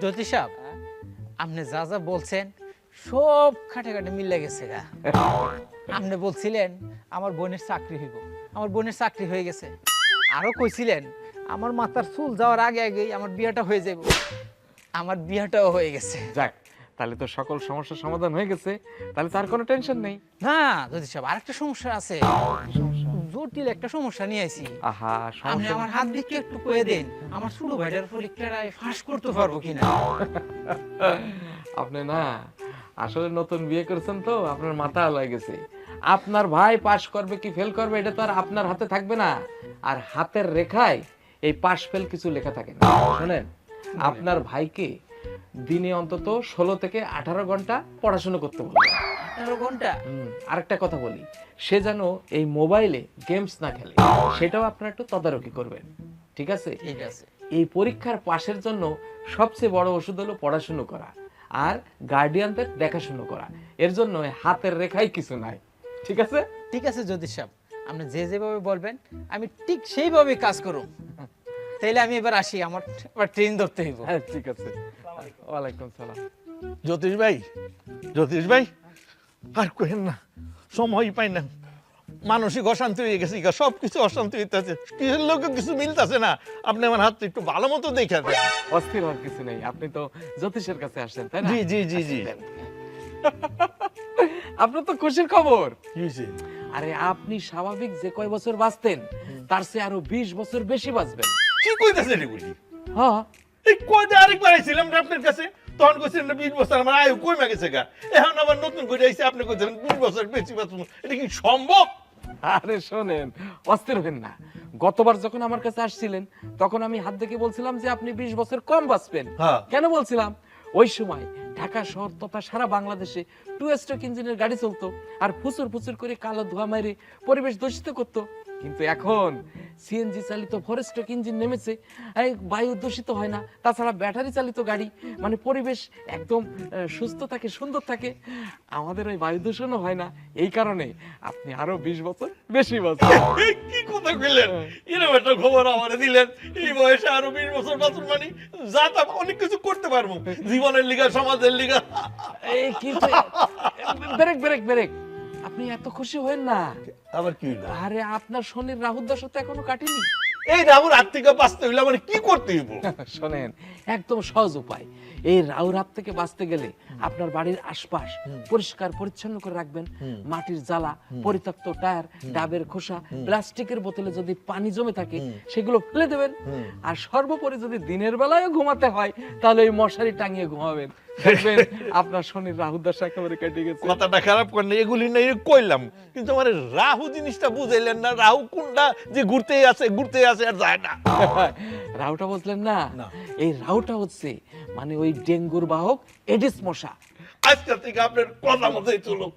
তো সাহেব আপনি যা যা বলছেন সব খাটে খাটে মিলে গেছে গা। আপনি বলছিলেন আমার বোনের চাকরি হইব। আমার বোনের চাকরি হয়ে গেছে। আরও কইছিলেন আমার মাথার চুল যাওয়ার আগে আগেই আমার বিয়েটা হয়ে যাবে আমার বিয়েটাও হয়ে গেছে। যাক তাহলে তো সকল সমস্যার সমাধান হয়ে গেছে। তাহলে তার কোনো টেনশন নেই। না জ্যোতিষ সাহেব আরেকটা সমস্যা আছে। জটিল একটা সমস্যা নিয়ে আইছি। আহা আপনি আমার হাত দিকে একটু কয়ে দেন আমার ছোট ভাইটার পরীক্ষাটায় ফাঁস করতে পারব কিনা? আপনি না আসলে নতুন বিয়ে করেছেন তো আপনার মাথা হয়ে গেছে। আপনার ভাই পাশ করবে কি ফেল করবে এটা তো আর আপনার হাতে থাকবে না। আর হাতের রেখায় এই পাশ ফেল কিছু লেখা থাকে না। শোনেন আপনার ভাইকে দিনে অন্তত ষোলো থেকে আঠারো ঘণ্টা পড়াশোনা করতে বলবেন। আঠারো ঘণ্টা আরেকটা কথা বলি। সে যেন এই মোবাইলে গেমস না খেলে সেটাও আপনারা একটু তদারকি করবেন ঠিক আছে? ঠিক আছে। এই পরীক্ষার পাশের জন্য সবচেয়ে বড় ওষুধ হলো পড়াশুনো করা আর গার্ডিয়ানদের দেখাশুনো করা। এর জন্য হাতের রেখাই কিছু নাই ঠিক আছে? ঠিক আছে জ্যোতিষ সাহেব আপনি যে যেভাবে বলবেন আমি ঠিক সেইভাবে কাজ করুন তাইলে আমি এবার আসি আমার এবার ট্রেন ধরতে হইব। হ্যাঁ ঠিক আছে। ওয়ালাইকুম সালাম। জ্যোতিষ ভাই জ্যোতিষ ভাই। আর কহেন না সময় পাই না। মানসিক অশান্তি হয়ে গেছে সব কিছু অশান্তি হইতেছে। কিছুর লোকে কিছু মিলতেছে না? আপনি আমার হাতটা একটু ভালো মতো দেখে দেন। অস্থির হওয়ার কিছু নেই আপনি তো জ্যোতিষের কাছে আসছেন তাই না? জি জি জি জি। আপনার তো খুশির খবর। আরে আপনি স্বাভাবিক যে কয় বছর বাঁচতেন তার চেয়ে আরও বিশ বছর বেশি বাঁচবেন। কি কইতেছে রে বুঝি হ্যাঁ। এই কয়টা আরেকবার আইছিলাম আপনার কাছে? তখন কইছিলেন না বিশ বছর আমার আয়ু কমে গেছে গা। এখন আবার নতুন করে আইসে আপনি কইছিলেন বিশ বছর বেশি বাঁচবো। এটা কি সম্ভব? আরে শোনেন অস্থির হবেন না। গতবার যখন আমার কাছে আসছিলেন তখন আমি হাত দেখে বলছিলাম যে আপনি বিশ বছর কম বাঁচবেন। হ্যাঁ। কেন বলছিলাম? ওই সময় ঢাকা শহর তথা সারা বাংলাদেশে টু স্ট্রোক ইঞ্জিনের গাড়ি চলতো আর ফুচুর ফুচুর করে কালো ধোয়া মেরে পরিবেশ দূষিত করতো। কিন্তু এখন সিএনজি চালিত ফরেস্টক ইঞ্জিন নেমেছে। এই বায়ু দূষিত হয় না। তাছাড়া ব্যাটারি চালিত গাড়ি মানে পরিবেশ একদম সুস্থ থাকে সুন্দর থাকে। আমাদের ওই বায়ু দূষণও হয় না। এই কারণে আপনি আরও বিশ বছর বেশি বছর। কি কথা কইলেন? এরকম একটা খবর আমার দিলেন। এই বয়সে আরও বিশ বছর বাঁচুন মানে যা তা অনেক কিছু করতে পারব। জীবনের লিগা সমাজের লিগা। এই কিন্তু ব্রেক ব্রেক ব্রেক। আপনি এত খুশি হয়েন না। আবার কি আরে আপনার শনির রাহুর দশা তো এখনও কাটেনি। এই রাহুর হাত থেকে বাঁচতে হইলে মানে কি করতে হইব? শোনেন একদম সহজ উপায়। এই রাহুর হাত থেকে বাঁচতে গেলে আপনার বাড়ির আশপাশ পরিষ্কার পরিচ্ছন্ন করে রাখবেন। মাটির জ্বালা পরিত্যক্ত টায়ার ডাবের খোসা প্লাস্টিকের বোতলে যদি পানি জমে থাকে সেগুলো ফেলে দেবেন। আর সর্বোপরি যদি দিনের বেলায় ঘুমাতে হয় তাহলে এই মশারি টাঙিয়ে ঘুমাবেন। দেখবেন আপনার শনির রাহুর দশা একেবারে কেটে গেছে। কথাটা খারাপ করেন এগুলি না কইলাম। কিন্তু আমার রাহু জিনিসটা বুঝাইলেন না রাহু কোনটা যে ঘুরতেই আছে ঘুরতেই আছে আর যায় না। রাউটা বুঝলেন না। না। এই রাউটা হচ্ছে মানে ওই ডেঙ্গুর বাহক এডিস মশা। আজকাল থেকে আপনার কথা মতোই চলো